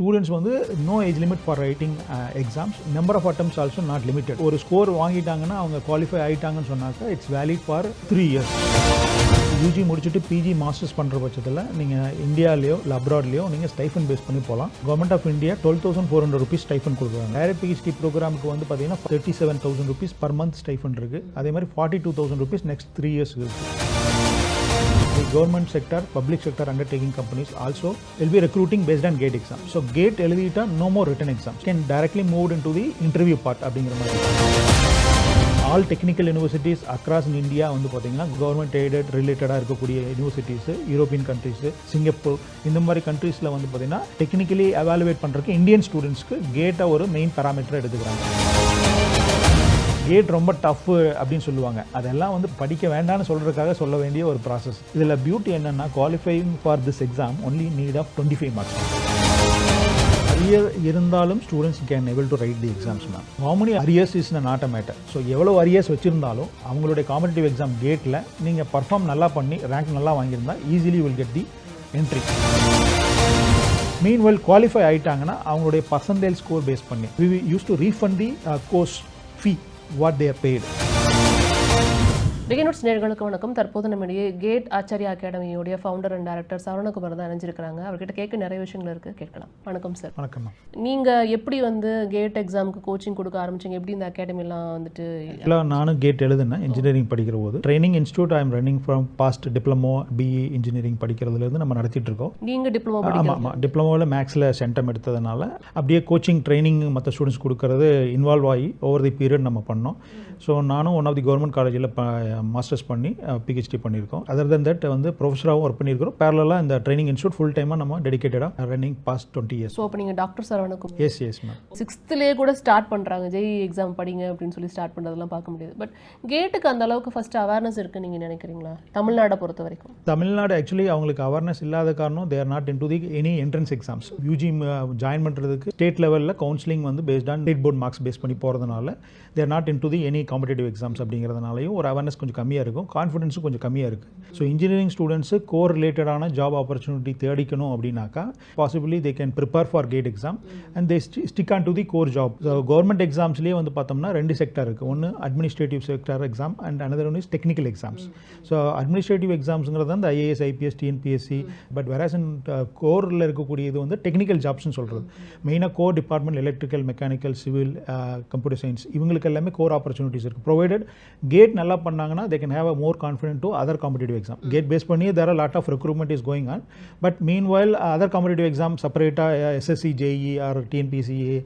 Students வந்து no age limit for writing exams number of attempts also not limited ஒரு score வாங்கிட்டாங்கன்னா அவங்க qualify ஆகிட்டாங்கன்னு சொன்னாக்கா it's valid for three years UG முடிச்சுட்டு பிஜி மாஸ்டர்ஸ் பண்ணுற பட்சத்தில் நீங்கள் இந்தியாலேயோ இல்லை அப்ராட்லேயோ நீங்கள் ஸ்டைஃபன் பேஸ் பண்ணி போகலாம் government of India twelve thousand four hundred rupees stipend கொடுக்குறாங்க. டைரக்ட் பிஹெச்டி ப்ரோக்ராமுக்கு வந்து பார்த்தீங்கன்னா thirty seven thousand rupees per month stipend இருக்குது அதே மாதிரி forty two thousand rupees next three years இருக்குது The government sector, public sector undertaking companies also will be recruiting based on GATE exam. So GATE எழுதிட்டா no more written exams. Can directly move into the interview part அப்படிங்கிற மாதிரி all technical universities across in India வந்து பார்த்தீங்கன்னா government aided ரிலேட்டடாக இருக்கக்கூடிய universities European countries Singapore இந்த மாதிரி கண்ட்ரீஸில் வந்து பார்த்தீங்கன்னா டெக்னிக்கலி அவாலுவேட் பண்ணுறதுக்கு இந்தியன் ஸ்டூடெண்ட்ஸ்க்கு கேட்டாக ஒரு மெயின் பேராமீட்டர் எடுத்துக்கிறாங்க கேட் ரொம்ப டஃப் அப்படின்னு சொல்லுவாங்க. அதெல்லாம் வந்து படிக்க வேண்டாம்னு சொல்கிறதுக்காக சொல்ல வேண்டிய ஒரு ப்ராசஸ் இதில் பியூட்டி என்னென்னா qualifying for this exam only need of twenty five marks arrear இருந்தாலும் students can able to write the exams ma'am how arrears is not a matter so எவ்வளோ அரியர்ஸ் வச்சிருந்தாலும் அவங்களுடைய காம்படிட்டிவ் எக்ஸாம் கேட்டில் நீங்கள் perform நல்லா பண்ணி rank நல்லா வாங்கியிருந்தால் easily will get the entry mean well qualify ஆகிட்டாங்கன்னா அவங்களுடைய பர்சன்டேஜ் ஸ்கோர் பேஸ் பண்ணி we use to refund the course fee what they're paid beginners நேர்களுக்கு வணக்கம். தற்போது நம்மிடையே கேட் ஆச்சாரியா அகாடமியோடைய ஃபவுண்டர் அண்ட் டைரக்டர் சரவணகுமார் தான் இணைஞ்சிருக்கிறாங்க. அவர்கிட்ட கேட்க நிறைய விஷயங்கள் இருக்கு. கேட்கலாம். வணக்கம் சார் வணக்கம் மேம் நீங்க எப்படி வந்து கேட் எக்ஸாமுக்கு கோச்சிங் கொடுக்க ஆரம்பிச்சீங்க? எப்படி இந்த அகாடமிலாம் வந்துட்டு இல்லை நானும் கேட் எழுதுனேன். இன்ஜினியரிங் படிக்கிற போது. Training institute I am running from past diploma BE engineering படிக்கிறதுலேருந்து நம்ம நடத்திட்டு இருக்கோம். நீங்க டிப்ளமோ ஆமாம் ஆமாம் டிப்ளமோவில் மேக்ஸில் சென்டம் எடுத்ததுனால அப்படியே கோச்சிங் ட்ரைனிங் மற்ற ஸ்டூடெண்ட்ஸ் கொடுக்கறது இன்வால்வ் ஆகி ஓவர் தி பீரியட் நம்ம பண்ணோம். ஸோ நானும் ஒன் ஆஃப் தி கவர்மெண்ட் காலேஜில் மாஸ்டர்ஸ் பண்ணி பிஹெச்டி பண்ணியிருக்கோம். அதர் தன் தட் வந்து ப்ரொஃபஸராகவும் ஒர்க் பண்ணியிருக்கிறோம். பேரலாக இந்த ட்ரைனிங் இன்ஸ்டியூட் ஃபுல் டைமாக நம்ம டெடிக்கேட்டடாக running past twenty years so அப்போ நீங்க doctor Saravanakumar yes yes ma'am சிக்ஸ்த்துலேயே கூட ஸ்டார்ட் பண்றாங்க. ஜெய் எக்ஸாம் படிங்க அப்படின்னு சொல்லி ஸ்டார்ட் பண்றதெல்லாம் பார்க்க முடியாது. பட் கேட்டுக்கு அந்த அளவுக்கு ஃபர்ஸ்ட் அவேர்னஸ் இருக்குன்னு நீங்க நினைக்கிறீங்களா? தமிழ்நாடை பொறுத்த வரைக்கும். தமிழ்நாடு ஆக்சுவலி அவங்களுக்கு அவேர்னஸ் இல்லாத காரணம் they're not into the any entrance exams UG join பண்ணுறதுக்கு ஸ்டேட் லெவலில் கவுன்சிலிங் வந்து based on state board marks base பண்ணி போகிறதுனால they're not into the any competitive exams அப்படிங்கிறதுனாலையும் ஒரு அவேர்னஸ் கொஞ்சம் கம்மியாக இருக்கும். கான்ஃபிடென்ஸும் கொஞ்சம் கம்மியாக இருக்குது ஸோ இன்ஜினியரிங் ஸ்டூடெண்ட்ஸு கோர் ரிலேட்டடான ஜாப் ஆப்பர்ச்சுனிட்டி தேடிக்கணும் அப்படின்னாக்கா possibly they can prepare for GATE exam and they stick on to the core job so government எக்ஸாம்ஸ்லேயே வந்து பார்த்தோம்னா ரெண்டு செக்டர் இருக்குது ஒன்று administrative sector exam and another one is technical exams so administrative எக்ஸாம்ஸுங்கிறது வந்து IAS IPS TNPSC but whereas in கோரில் இருக்கக்கூடிய இது வந்து டெக்னிக்கல் ஜாப்ஸ்னு சொல்கிறது மெயினாக core department electrical mechanical civil computer science இவங்களுக்கு எல்லாமே கோர் ஆப்பர்ச்சுனிட்டிஸ் இருக்குது ப்ரொவைடட் கேட் நல்லா பண்ணாங்கன்னா they can have a more confident to other competitive exam GATE base பண்ணி there are lot of recruitment is going on but meanwhile other competitive exam செப்பரேட்டாக SSC JE or TNPCA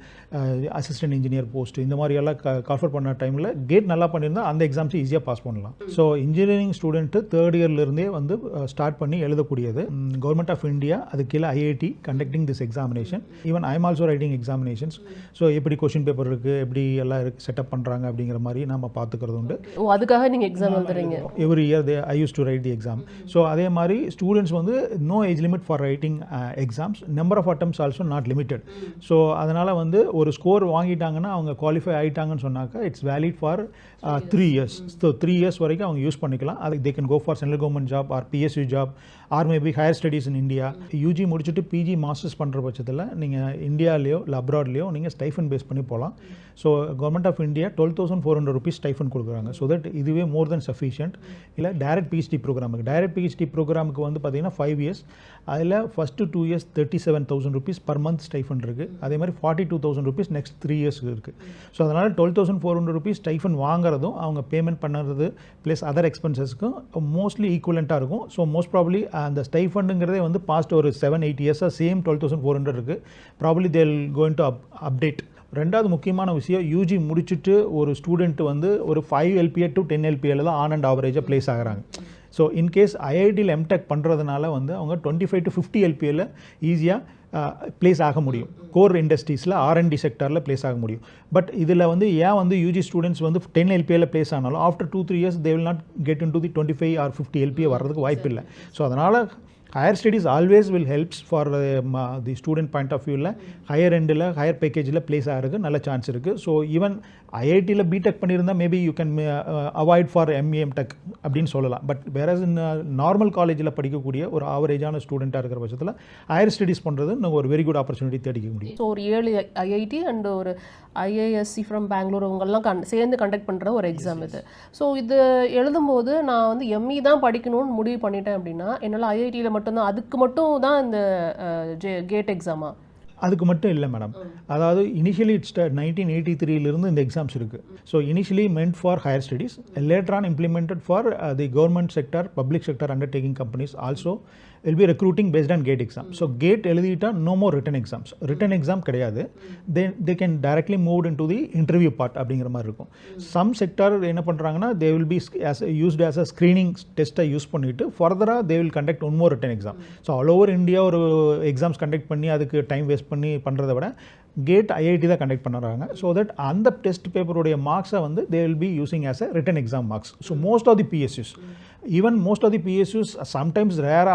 assistant engineer post இந்த மாதிரி எல்லாம் call for பண்ண டைமில் gate நல்லா பண்ணியிருந்தா அந்த எக்ஸாம்ஸ் ஈஸியாக பாஸ் பண்ணலாம். ஸோ இன்ஜினியரிங் ஸ்டூடெண்ட்டு தேர்ட் இயர்லேருந்தே வந்து ஸ்டார்ட் பண்ணி எழுதக்கூடியது. கவர்மெண்ட் ஆஃப் இந்தியா அது கீழே IIT conducting this examination even I am also writing examinations so எப்படி கொஷின் பேப்பர் இருக்குது எப்படி எல்லாம் இருக்கு செட்டப் பண்ணுறாங்க அப்படிங்கிற மாதிரி நம்ம பார்த்துக்கிறது உண்டு. ஓ அதுக்காக நீங்க எக்ஸாம் எழுதுறீங்க. Every year they I use to write the exam so அதே மாதிரி ஸ்டூடெண்ட்ஸ் வந்து no age limit for writing exams number of attempts also not limited so அதனால் வந்து ஒரு ஸ்கோர் வாங்கிட்டாங்கன்னா அவங்க குவாலிஃபை ஆகிட்டாங்கன்னு சொன்னாக்கா it's valid for three years so three years வரைக்கும் அவங்க யூஸ் பண்ணிக்கலாம். அதுக்கு they can go for central government job or PSU job or maybe higher studies in India UG முடிச்சுட்டு பிஜி மாஸ்டர்ஸ் பண்ணுற பட்சத்தில் நீங்கள் இந்தியாலேயோ இல்லை அப்ராட்லேயோ நீங்கள் ஸ்டைஃபன் பேஸ் பண்ணி போகலாம் so government of India twelve thousand four hundred rupees stipend கொடுக்குறாங்க. So that இதுவே மோர் தென் சஃபிஷியன்ட் இல்லை டைரக்ட் பிஹெச்டி ப்ரோக்ராமுக்கு டைரக்ட் பிஹெச்டி ப்ரோக்ராமுக்கு வந்து பார்த்தீங்கன்னா ஃபைவ் இயர்ஸ் அதில் first two years thirty seven thousand rupees per month stipend இருக்குது அதே மாதிரி forty two thousand rupees next three இயர்ஸ்க்கு இருக்குது ஸோ அதனால் twelve thousand four hundred rupees stipend வாங்குறதும் அவங்க பேமெண்ட் பண்ணுறது ப்ளஸ் அதர் எக்ஸ்பென்சஸ்க்கும் மோஸ்ட்லி ஈக்குவலண்ட்டாக இருக்கும். ஸோ மோஸ்ட் ப்ராப்ளி அந்த ஸ்டைஃபண்டுங்கிறதே வந்து பாஸ்ட் ஒரு செவன் எயிட் இயர்ஸாக same twelve thousand four hundred இருக்குது probably they'll going to up update ரெண்டாவது முக்கியமான விஷயம் யூஜி முடிச்சுட்டு ஒரு ஸ்டூடெண்ட் வந்து ஒரு ஃபைவ் எல்பிஏ டு டென் எல்பிஏல தான் ஆன் அண்ட் ஆவரேஜாக ப்ளேஸ் ஆகிறாங்க. ஸோ இன்கேஸ் ஐஐடியில் எம்டெக் பண்ணுறதுனால வந்து அவங்க டுவெண்ட்டி ஃபைவ் டு ஃபிஃப்டி எல்பிஏல ஈஸியாக ப்ளேஸ் ஆக முடியும். கோர் இண்டஸ்ட்ரீஸில் ஆர்என்டி செக்டரில் ப்ளேஸ் ஆக முடியும். பட் இதில் வந்து ஏன் வந்து யூஜி ஸ்டூடெண்ட்ஸ் வந்து டென் எல்பிஏல ப்ளேஸ் ஆனாலும் after two three years they will not get into the twenty five or fifty LPA வர்றதுக்கு வாய்ப்பு இல்லை ஸோ அதனால் higher studies always will helps for the student point of வியூவில் ஹையர் எண்டில் higher பேக்கேஜில் ப்ளேஸ் ஆகிறதுக்கு நல்ல சான்ஸ் இருக்குது ஸோ ஈவன் ஐஐடியில் பிடெக் பண்ணியிருந்தால் maybe you can avoid for M A M tech அப்படின்னு சொல்லலாம். பட் வேற நார்மல் காலேஜில் படிக்கக்கூடிய ஒரு ஆவரேஜான ஸ்டூடெண்ட்டாக இருக்கிற பட்சத்தில் ஹையர் ஸ்டடீஸ் பண்ணுறது இன்னும் ஒரு வெரி குட் ஆப்பர்ச்சுனிட்டி தேடிக்க முடியும். ஸோ ஒரு ஏழு ஐஐடி அண்ட் ஒரு ஐஏஎஸ்சி ஃப்ரம் பெங்களூர் இவங்கெல்லாம் கண் சேர்ந்து கண்டக்ட் பண்ணுற ஒரு எக்ஸாம் இது. ஸோ இது எழுதும்போது நான் வந்து எம்இ தான் படிக்கணும்னு முடிவு பண்ணிட்டேன் அப்படின்னா என்னால் ஐஐடியில் மட்டும்தான் அதுக்கு மட்டும் தான் இந்த கேட் எக்ஸாமா அதுக்கு மட்டும் இல்லை மேடம் அதாவது இனிஷியலி இட்ஸ் நைன்டீன் எயிட்டி த்ரீலேருந்து இந்த எக்ஸாம்ஸ் இருக்குது so initially meant for higher studies later on implemented for the government sector public sector undertaking companies also will be recruiting based on GATE exam so GATE எழுதிட்டா no more written exams written exam கிடையாது. They they can directly move in to the interview part அப்படிங்கிற மாதிரி இருக்கும். Some sector என்ன பண்ணுறாங்கன்னா they will be as used as a screening டெஸ்ட்டை use பண்ணிவிட்டு ஃபர்தராக they will conduct one more written exam so all over India ஒரு exams conduct பண்ணி அதுக்கு டைம் வேஸ்ட் பண்ணி பண்ணுறதை விட கேட் ஐஐடி தான் கண்டக்ட் பண்ணுறாங்க ஸோ தட் அந்த டெஸ்ட் பேப்பருடைய மார்க்ஸை வந்து they will be using as a written exam marks so most of the PSUs even most of the PSUs sometimes rare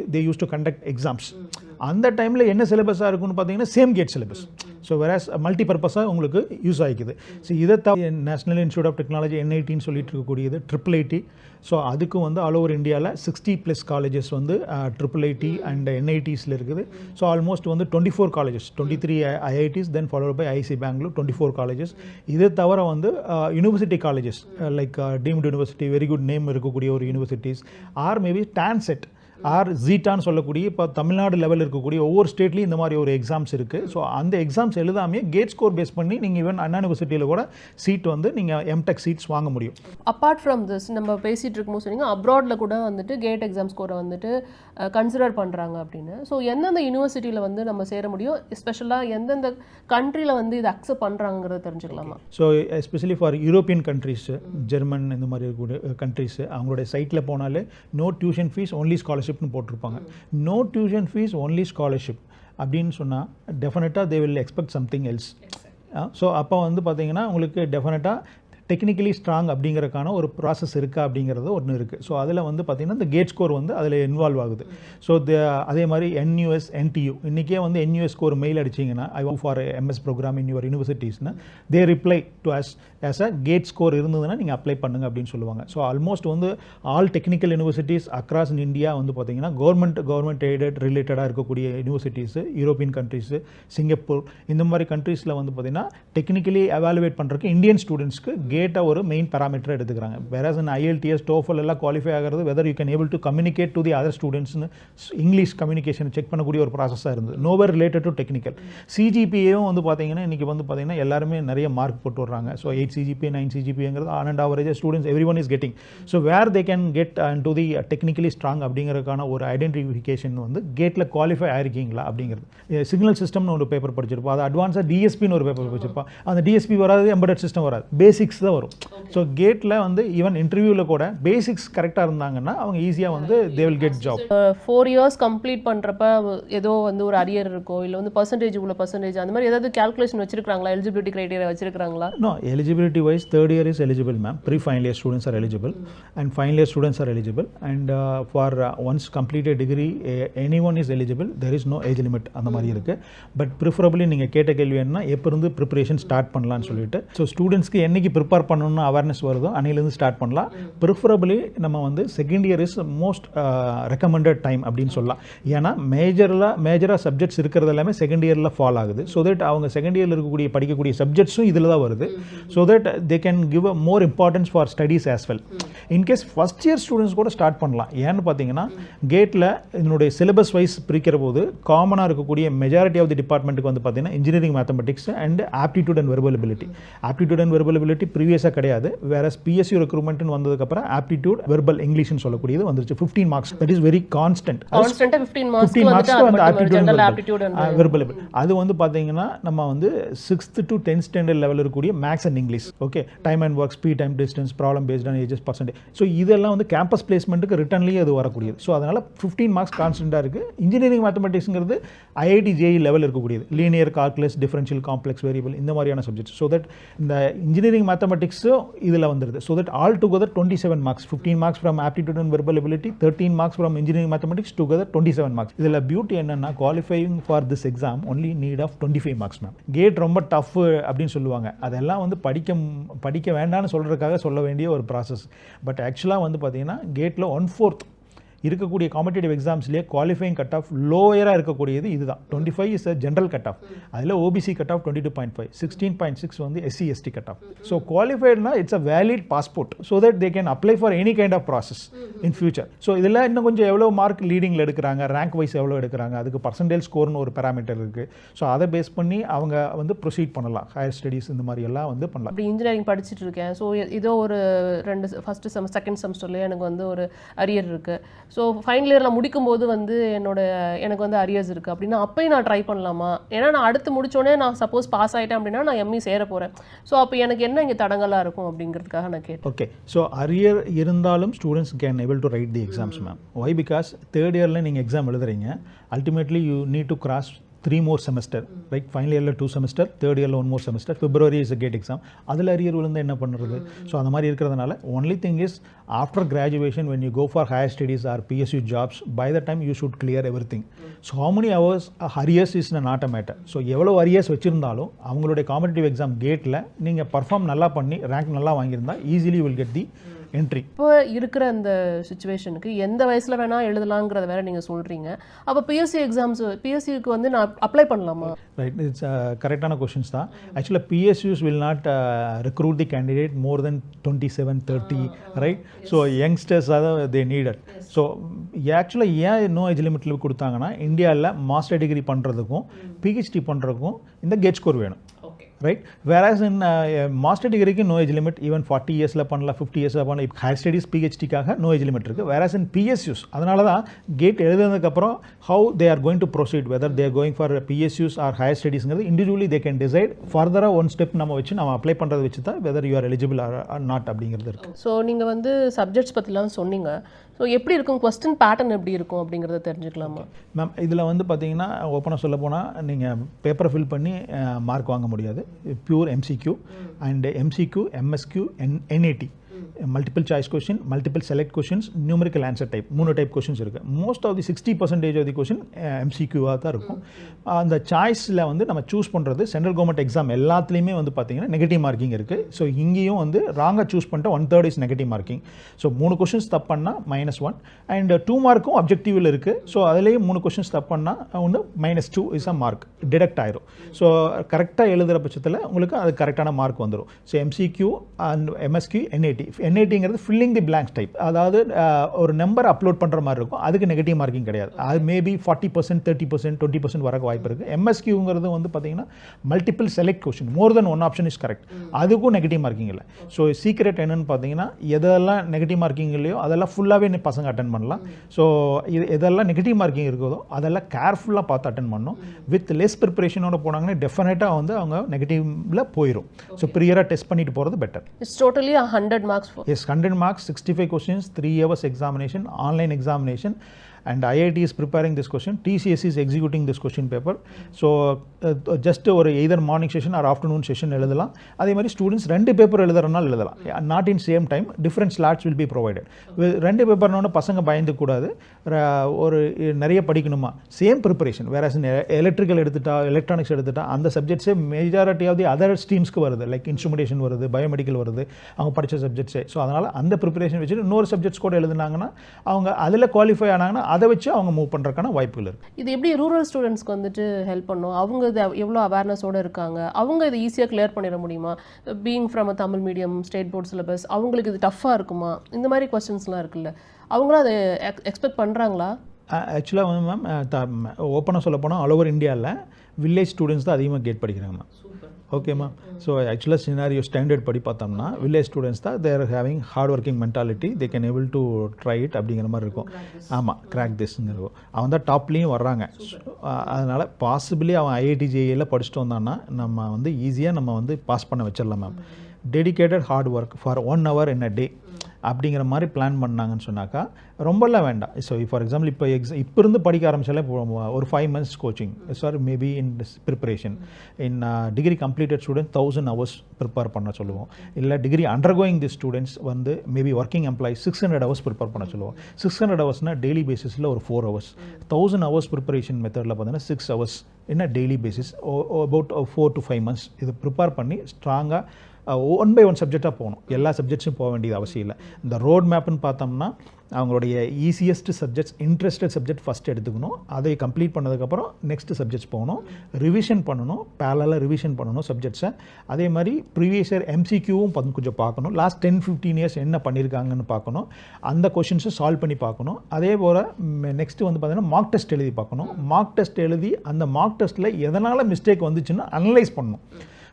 they used to conduct exams. Mm -hmm. அந்த டைமில் என்ன சிலபஸாக இருக்குன்னு பார்த்தீங்கன்னா சேம் கேட் சிலபஸ் ஸோ வேற multi பர்பஸாக உங்களுக்கு use ஆகிக்குது. ஸோ இதை தவிர நேஷனல் இன்ஸ்டியூட் ஆஃப் டெக்னாலஜி என்ஐடின்னு சொல்லிட்டு இருக்கக்கூடியது ட்ரிபிள் ஐடி ஸோ அதுக்கு வந்து ஆல் ஓவர் இந்தியாவில் சிக்ஸ்டி ப்ளஸ் காலேஜஸ் வந்து ட்ரிபிள் ஐடி அண்ட் என்ஐடிஸில் இருக்குது. ஸோ ஆல்மோஸ்ட் வந்து twenty four colleges twenty three IITs then followed by IISc Bangalore twenty four colleges இதை தவிர வந்து university colleges like deemed university very good name இருக்கக்கூடிய ஒரு universities or maybe TANCET or ஜீட்டான்னு சொல்லக்கூடிய இப்போ தமிழ்நாடு லெவலில் இருக்கக்கூடிய ஒவ்வொரு ஸ்டேட்லேயும் இந்த மாதிரி ஒரு எக்ஸாம்ஸ் இருக்குது ஸோ அந்த எக்ஸாம்ஸ் எழுதாமே கேட் ஸ்கோர் பேஸ் பண்ணி நீங்கள் ஈவன் அண்ணா யூனிவர்சிட்டியில் கூட சீட் வந்து நீங்கள் எம்டெக் சீட்ஸ் வாங்க முடியும். அப்பார்ட் ஃப்ரம் திஸ் நம்ம பேசிகிட்டு இருக்கும்போது சொன்னீங்க அப்ராடில் கூட வந்துட்டு கேட் எக்ஸாம் ஸ்கோரை வந்துட்டு கன்சிடர் பண்ணுறாங்க அப்படின்னு. ஸோ எந்தெந்த யூனிவர்சிட்டியில் வந்து நம்ம சேர முடியும்? ஸ்பெஷலாக எந்தெந்த கண்ட்ரியில் வந்து இதை அக்செப்ட் பண்ணுறாங்கிறத தெரிஞ்சுக்கலாமா? So especially for European countries German இந்த மாதிரி இருக்கக்கூடிய கண்ட்ரீஸு அவங்களுடைய சைட்டில் போனாலே நோ டியூஷன் ஃபீஸ் ஒன்லி ஸ்காலர்ஷிப்னு போட்டிருப்பாங்க. No tuition fee only scholarship அப்படின்னு சொன்னால் டெஃபினட்டாக they will expect something else so அப்போ வந்து பார்த்தீங்கன்னா உங்களுக்கு டெஃபினட்டாக டெக்னிக்கலி ஸ்ட்ராங் அப்படிங்கிறதுக்கான ஒரு ப்ராசஸ் இருக்கா அப்படிங்கிறது ஒன்று இருக்குது ஸோ அதில் வந்து பார்த்திங்கன்னா இந்த கேட் ஸ்கோர் வந்து அதில் இன்வால்வ் ஆகுது. ஸோ அதே மாதிரி என்யூஎஸ் என்டியூ இன்றைக்கே வந்து என்யூஎஸ் ஸ்கோர் மெயில் அடிச்சிங்கன்னா I want for MS program in your யூனிவர்சிட்டிஸ்னு they reply to us as a GATE score இருந்ததுன்னா நீங்கள் அப்ளை பண்ணுங்க அப்படின்னு சொல்லுவாங்க. ஸோ ஆல்மோஸ்ட் வந்து all technical universities across in India வந்து பார்த்தீங்கன்னா கவர்மெண்ட் கவர்மெண்ட் எய்டட் ரிலேட்டடாக இருக்கக்கூடிய யூனிவர்சிட்டிஸு யூரோப்பியன் கண்ட்ரீஸு சிங்கப்பூர் இந்த மாதிரி கண்ட்ரீஸில் வந்து பார்த்தீங்கன்னா டெக்னிக்கலி அவாலுவேட் பண்ணுறதுக்கு இந்தியன் ஸ்டூடெண்ட்ஸ்க்கு கேட்டை ஒரு மெயின் பேராமீட்டர் எடுத்துக்கிறாங்க. வேற இன் ஐஎல்டிஎஸ் டோஃபல் எல்லாம் குவாலிஃபை ஆகிறது whether you can able to communicate to the other ஸ்டூடெண்ட்ஸ்னு English communication check பண்ணக்கூடிய ஒரு ப்ராசஸாக இருந்தது. நோவர் ரிலேட்டட் டு டெக்னிக்கல் சிஜிபிஏவும் வந்து பார்த்தீங்கன்னா இன்றைக்கி வந்து பார்த்தீங்கன்னா எல்லாருமே நிறைய மார்க் போட்டு வர்றாங்க. So eight CGP nine சிஜிபிங்கிறது on and average students every one is getting so where they can get and to the technically strong அப்படிங்கிறதுக்கான ஒரு ஐடென்டிஃபிகேஷன் வந்து கேட்டில் குவாலிஃபை ஆயிருக்கீங்களா அப்படிங்கிறது. சிக்னல் சிஸ்டம்னு ஒரு பேப்பர் படிச்சிருப்போம். அது அட்வான்ஸாக டிஎஸ்பின்னு ஒரு பேப்பர் படிச்சிருப்போம். அந்த டிஎஸ்பி வராது எம்படட் சிஸ்டம் வராது. பேசிக்ஸ் தான் வரும். ஸோ கேட்டில் வந்து ஈவன் இன்டர்வியூவில் கூட பேசிக்ஸ் கரெக்டாக இருந்தாங்கன்னா அவங்க ஈஸியாக வந்து they will get job four years complete பண்ணுறப்ப ஏதோ வந்து ஒரு அரியர் இருக்கோ இல்லை வந்து பர்சன்டேஜ் உள்ள பர்சன்டேஜ் அந்த மாதிரி ஏதாவது கேல்குலேஷன் வச்சிருக்காங்களா எலிஜிபிலிட்டி கிரைட்டீரியா வச்சிருக்காங்களா wise, third year is eligible, ma'am. Pre final year students are eligible, and final year students are eligible. And uh, for uh, once completed degree, uh, anyone is eligible. There is no age limit அந்த மாதிரி இருக்கு. But preferably நீங்கள் கேட்ட கேள்வி என்ன எப்போ இருந்து preparation start பண்ணலாம்னு சொல்லிட்டு. ஸோ ஸ்டூடெண்ட்ஸ்க்கு என்னைக்கு ப்ரிப்பேர் பண்ணணும்னு அவேர்னஸ் வருதோ அன்னையிலேருந்து ஸ்டார்ட் பண்ணலாம். ப்ரிஃபரபிளி நம்ம வந்து second year is most recommended time அப்படின்னு சொல்லலாம். ஏன்னா மேஜரில் மேஜராக சப்ஜெக்ட்ஸ் இருக்கிறது எல்லாமே செகண்ட் இயரில் ஃபால் ஆகுது. ஸோ தட் அவங்க செகண்ட் இயரில் இருக்கக்கூடிய படிக்கக்கூடிய சப்ஜெக்ட்ஸும் இதில் தான் வருது. So that they can give a more importance for studies as well in case first year students கூட ஸ்டார்ட் பண்ணலாம். ஏன்னு பார்த்தீங்கன்னா கேட்டில் இதனுடைய சிலபஸ் வைஸ் பிரிக்கிற போது காமனாக இருக்கக்கூடிய மெஜாரிட்டி ஆஃப் தி டிபார்ட்மெண்ட்டுக்கு வந்து பார்த்தீங்கன்னா engineering mathematics and aptitude and verbal ability aptitude and verbal ability ப்ரீவியஸாக கிடையாது. வேற பிஎஸ்சி ரெக்ரூட்மெண்ட்னு வந்ததுக்கப்புறம் ஆப்டிடியூட் வெர்பல் இங்கிலீஷ்னு சொல்லக்கூடியது வந்துருச்சு. Fifteen marks that is very constant fifteen marks general aptitude verbal அது வந்து பார்த்தீங்கன்னா நம்ம வந்து sixth to tenth standard level இருக்கக்கூடிய maths and English okay time and work speed time distance problem based on ages percentage so இதெல்லாம் வந்து campus பிளேஸ்மெண்ட்டுக்கு ரிட்டர்ன்லேயே அது வரக்கூடியது. ஸோ அதனால் ஃபிஃப்டீன் மார்க்ஸ் கான்ஸ்டன்ட்டாக இருக்குது இன்ஜினியரிங் மேத்தமெட்டிக்ஸ்ங்கிறது ஐஐடி ஜேஇ லெவல் இருக்கக்கூடியது. Linear calculus differential complex variable இந்த மாதிரியான சப்ஜெக்ட்ஸ் ஸோ தட் இந்த இன்ஜினியரிங் மேத்தமெட்டிக்ஸ் மேத்தமெட்டிக்ஸும் இதில் வந்துடுது so that all together twenty seven marks fifteen marks from aptitude and verbal ability thirteen marks from engineering mathematics together twenty seven marks இதில் beauty என்னன்னா qualifying for this exam only need of twenty five marks ma'am GATE ரொம்ப tough அப்படின்னு சொல்லுவாங்க. அதெல்லாம் வந்து படிக்க படிக்க வேண்டாம்னு சொல்கிறதுக்காக சொல்ல வேண்டிய ஒரு ப்ராசஸ் பட் ஆக்சுவலாக வந்து பார்த்தீங்கன்னா கேட்டில் ஒன் ஃபோர்த் இருக்கக்கூடிய காம்படேட்டிவ் எக்ஸாம்ஸ்லேயே குவாலிஃபைங் கட் ஆஃப் லோயராக இருக்கக்கூடியது இதுதான். Twenty five is a general cut off அதில் OBC cut off twenty two point five sixteen point six வந்து SC ST cut off so குவாலிஃபைட்னா it's a valid passport so that they can apply for any kind of process in future so இதில் இன்னும் கொஞ்சம் எவ்வளோ mark லீடிங்கில் எடுக்கிறாங்க rank wise எவ்வளோ எடுக்கிறாங்க அதுக்கு percentage ஸ்கோர்னு ஒரு பேராமீட்டர் இருக்குது ஸோ அதை பேஸ் பண்ணி அவங்க வந்து ப்ரொசீட் பண்ணலாம். ஹையர் ஸ்டடீஸ் இந்த மாதிரி எல்லாம் வந்து பண்ணலாம். அப்படி இன்ஜினியரிங் படிச்சுட்டு இருக்கேன். ஸோ இதோ ஒரு ரெண்டு ஃபஸ்ட்டு செம் செகண்ட் செமஸ்டர்லேயே எனக்கு வந்து ஒரு அரியர் இருக்குது ஸோ ஃபைனல் இயரில் முடிக்கும் போது வந்து என்னோட எனக்கு வந்து அரியர்ஸ் இருக்குது அப்படின்னா அப்பயும் நான் ட்ரை பண்ணலாமா? ஏன்னா நான் அடுத்து முடித்தோடனே நான் சப்போஸ் பாஸ் ஆகிட்டேன் அப்படின்னா நான் எம்இ சேர போகிறேன் ஸோ அப்போ எனக்கு என்ன இங்கே தடங்கலாக இருக்கும் அப்படிங்கிறதுக்காக நான் கேட்டேன். ஓகே ஸோ அரியர் இருந்தாலும் students can able to write the exams ma'am why because third இயரில் நீங்கள் எக்ஸாம் எழுதுறீங்க. Ultimately you need to cross three more semester right final இயரில் டூ செமஸ்டர் தேர்ட் இயரில் one more semester February is GATE exam அதில் arrear விழுந்து என்ன பண்ணுறது so அந்த மாதிரி இருக்கிறதுனால only thing is after graduation when you go for higher studies or PSU jobs by the time you should clear every thing so how many hours arrears is not a matter so எவ்வளோ arrears வச்சுருந்தாலும் அவங்களுடைய competitive exam கேட்டில் நீங்கள் perform நல்லா பண்ணி rank நல்லா வாங்கியிருந்தால் easily will get the entry இப்போ இருக்கிற அந்த சுச்சுவேஷனுக்கு எந்த வயசில் வேணால் எழுதலாங்கிறத வேற நீங்கள் சொல்கிறீங்க அப்போ பிஎஸ்சி எக்ஸாம்ஸ் பிஎஸ்சிக்கு வந்து நான் அப்ளை பண்ணலாமா? ரைட் இட்ஸ் கரெக்டான கொஷின்ஸ் தான். ஆக்சுவலாக PSUs will not recruit the candidate more than twenty seven thirty right so youngsters தான் தே நீடட் ஸோ ஆக்சுவலாக ஏன் நோ ஏஜ் லிமிட்டில் கொடுத்தாங்கன்னா இந்தியாவில் மாஸ்டர் டிகிரி பண்ணுறதுக்கும் பிஹெச்டி பண்ணுறதுக்கும் இந்த கேட் ஸ்கோர் வேணும். ரைட் வேராஸ் இன் மாஸ்டர் டிகிரிக்கு no age limit even forty இயர்ஸில் பண்ணலாம் ஃபிஃப்டி இயர்ஸில் பண்ணலாம் இப்போ ஹையர் ஸ்டடீஸ் பிஹெச்டிக்காக நோ ஏஜ் லிமிட் இருக்குது வேராஸ் இன் பிஎஸ்யூஸ் அதனால தான் GATE எழுதுனதுக்கப்புறம் how they are going to proceed whether they are going for PSUs or higher ஸ்டடீஸ்ங்கிறது individually they can decide ஃபர்தராக ஒன் ஸ்டெப் நம்ம வச்சு நம்ம அப்ளை பண்ணுறதை வச்சு தான் whether you are eligible or not அப்படிங்கிறது இருக்குது ஸோ நீங்கள் வந்து சப்ஜெக்ட்ஸ் பற்றிலாம் சொன்னீங்க. ஸோ எப்படி இருக்கும்? கொஸ்டின் பேட்டர்ன் எப்படி இருக்கும் அப்படிங்கிறத தெரிஞ்சுக்கலாமா? மேம் இதில் வந்து பார்த்தீங்கன்னா ஓப்பனாக சொல்ல போனால் நீங்கள் பேப்பரை ஃபில் பண்ணி மார்க் வாங்க முடியாது. Pure MCQ and MCQ MSQ N NAT multiple choice question multiple select questions numerical answer type மூணு டைப் கொஷின்ஸ் இருக்குது most of the sixty percentage of the question எம்சிக்யூவாக தான் இருக்கும். அந்த சாய்ஸில் வந்து நம்ம சூஸ் பண்ணுறது சென்ட்ரல் கவர்மெண்ட் எக்ஸாம் எல்லாத்துலேயுமே வந்து பார்த்தீங்கன்னா நெகட்டிவ் மார்க்கிங் இருக்குது ஸோ இங்கேயும் வந்து ராங்காக சூஸ் பண்ணிட்டு one third is negative marking so மூணு கொஷின்ஸ் தப்பு பண்ணால் மைனஸ் ஒன் அண்ட் டூ மார்க்கும் அப்ஜெக்டிவில் இருக்குது ஸோ அதுலேயும் மூணு கொஷின்ஸ் தப்பு பண்ணால் ஒன்று minus two is a mark detect ஆயிரும். ஸோ கரெக்டாக எழுதுகிற பட்சத்தில் உங்களுக்கு அது கரெக்டான மார்க் வந்துடும் so MCQ and MSQ NIT என்ஐடிங்கிறது filling the blanks type அதாவது ஒரு நம்பர் அப்லோட் பண்ணுற மாதிரி இருக்கும். அதுக்கு நெகட்டிவ் மார்க்கிங் கிடையாது. அது maybe forty percent thirty percent twenty percent வரக்கு வாய்ப்பு இருக்குது எம்எஸ்கியூங்கிறது வந்து பார்த்தீங்கன்னா multiple select question more than one option is correct அதுக்கும் நெகட்டிவ் மார்க்கிங் இல்லை. ஸோ சீக்ரெட் என்னன்னு பார்த்தீங்கன்னா எதெல்லாம் நெகட்டிவ் மார்க்கிங் இல்லையோ அதெல்லாம் ஃபுல்லாகவே பசங்க அட்டன் பண்ணலாம். ஸோ இது எதெல்லாம் நெகட்டிவ் மார்க்கிங் இருக்குதோ அதெல்லாம் கேர்ஃபுல்லாக பார்த்து அட்டன் பண்ணணும். வித் லெஸ் ப்ரிப்பரேஷனோட போனாங்கன்னா டெஃபினட்டாக வந்து அவங்க நெகட்டிவ்ல போயிடும் ஸோ ப்ரியராக டெஸ்ட் பண்ணிட்டு போகிறது better it's totally hundred marks for? Yes, 100 marks, 65 questions, 3 hours examination, online examination. And IIT is preparing this question TCS is executing this question paper so just ஒரு either morning session or afternoon session எழுதலாம். அதே மாதிரி students ரெண்டு paper எழுதுறதுனால எழுதலாம். Not in same time different slots will be provided ரெண்டு பேப்பர்னோட பசங்க பயந்துக்கூடாது ஒரு நிறைய படிக்கணுமா? சேம் ப்ரிப்பரேஷன் வேற எலக்ட்ரிக்கல் எடுத்துட்டா எலக்ட்ரானிக்ஸ் எடுத்துட்டா அந்த சப்ஜெக்ட்ஸே மெஜாரிட்டி ஆஃப் தி அதர் ஸ்ட்ரீம்ஸ்க்கு வருது. லைக் இன்ஸ்ட்ருமெண்டேஷன் வருது பயோமெடிக்கல் வருது. அவங்க படித்த சப்ஜெக்ட்ஸே ஸோ அதனால் அந்த ப்ரிப்பரேஷன் வச்சுட்டு இன்னொரு சப்ஜெக்ட்ஸ் கூட எழுதுனாங்கன்னா அவங்க அதில் குவாலிஃபை ஆனாங்கன்னா அதை வச்சு அவங்க மூவ் பண்ணுறதுக்கான வாய்ப்புகள் இருக்குது இது எப்படி ரூரல் ஸ்டூடெண்ட்ஸ்க்கு வந்துட்டு ஹெல்ப் பண்ணும்? அவங்க இது எவ்வளோ அவேர்னஸோட இருக்காங்க? அவங்க இது ஈஸியாக கிளியர் பண்ணிட முடியுமா? Being from a Tamil medium state board syllabus அவங்களுக்கு இது டஃப்பாக இருக்குமா? இந்த மாதிரி கொஸ்டின்ஸ்லாம் இருக்குல்ல. அவங்களும் அதை எக்ஸ்பெக்ட் பண்ணுறாங்களா ஆக்சுவலாக வந்து மேம் ஓப்பனாக சொல்ல போனால் ஆல் ஓவர் இந்தியாவில் வில்லேஜ் ஸ்டூடெண்ட்ஸ் தான் அதிகமாக கேட் படிக்கிறாங்க மேம் ஓகே மேம் ஸோ ஆக்சுவலாக சினாரியோ ஸ்டாண்டர்ட் படி பார்த்தோம்னா வில்லேஜ் ஸ்டூடெண்ட்ஸ் தான் they're having hard working mentality they can able to try it அப்படிங்கிற மாதிரி இருக்கும். ஆமாம் கிராக் திஸ்ங்கிறது அவன் தான் டாப்லேயும் வர்றாங்க. அதனால் பாசிபிளி அவன் ஐஐடி ஜேஇயில் படிச்சுட்டு வந்தான்னா நம்ம வந்து ஈஸியாக நம்ம வந்து பாஸ் பண்ண வச்சிடலாம் ma'am dedicated hard work for one hour in a day அப்படிங்கிற மாதிரி பிளான் பண்ணாங்கன்னு சொன்னாக்கா ரொம்பலாம் வேண்டாம். ஸோ ஃபார் எக்ஸாம்பிள் இப்போ எக்ஸா இப்போ இருந்து படிக்க ஆரம்பிச்சாலே ஒரு five months coaching sir maybe in preparation in degree completed student thousand hours prepare பண்ண சொல்லுவோம். இல்லை டிகிரி அண்டர்கோயிங் தி ஸ்டூடெண்ட்ஸ் வந்து maybe working employee six hundred hours prepare பண்ண சொல்லுவோம். சிக்ஸ் ஹண்ட்ரட் ஹவர்ஸ்னால் டெய்லி பேசிஸில் ஒரு four hours thousand hours preparation மெத்தடில் பார்த்தீங்கன்னா சிக்ஸ் ஹவர்ஸ் என்ன daily basis about four to five months இது ப்ரிப்பேர் பண்ணி ஸ்ட்ராங்காக ஒன் பை ஒன் சப்ஜெக்டாக போகணும். எல்லா சப்ஜெக்ட்ஸும் போக வேண்டியது அவசியம் இல்லை. இந்த ரோட் மேப்னு பார்த்தோம்னா அவங்களுடைய easiest subjects interested subject first எடுத்துக்கணும். அதை கம்ப்ளீட் பண்ணதுக்கப்புறம் நெக்ஸ்ட் சப்ஜெக்ட்ஸ் போகணும். ரிவிஷன் பண்ணணும். பேலலாக ரிவிஷன் பண்ணணும் சப்ஜெக்ட்ஸை அதே மாதிரி ப்ரீவியஸ் இயர் எம்சிக்யூவும் கொஞ்சம் பார்க்கணும். லாஸ்ட் டென் ஃபிஃப்டீன் இயர்ஸ் என்ன பண்ணியிருக்காங்கன்னு பார்க்கணும். அந்த கொஷின்ஸை சால்வ் பண்ணி பார்க்கணும். அதே போல் நெக்ஸ்ட்டு வந்து பார்த்தீங்கன்னா மார்க் டெஸ்ட் எழுதி பார்க்கணும். மார்க் டெஸ்ட் எழுதி அந்த மார்க் டெஸ்ட்டில் எதனால் மிஸ்டேக் வந்துச்சுன்னு அனலைஸ் பண்ணணும்.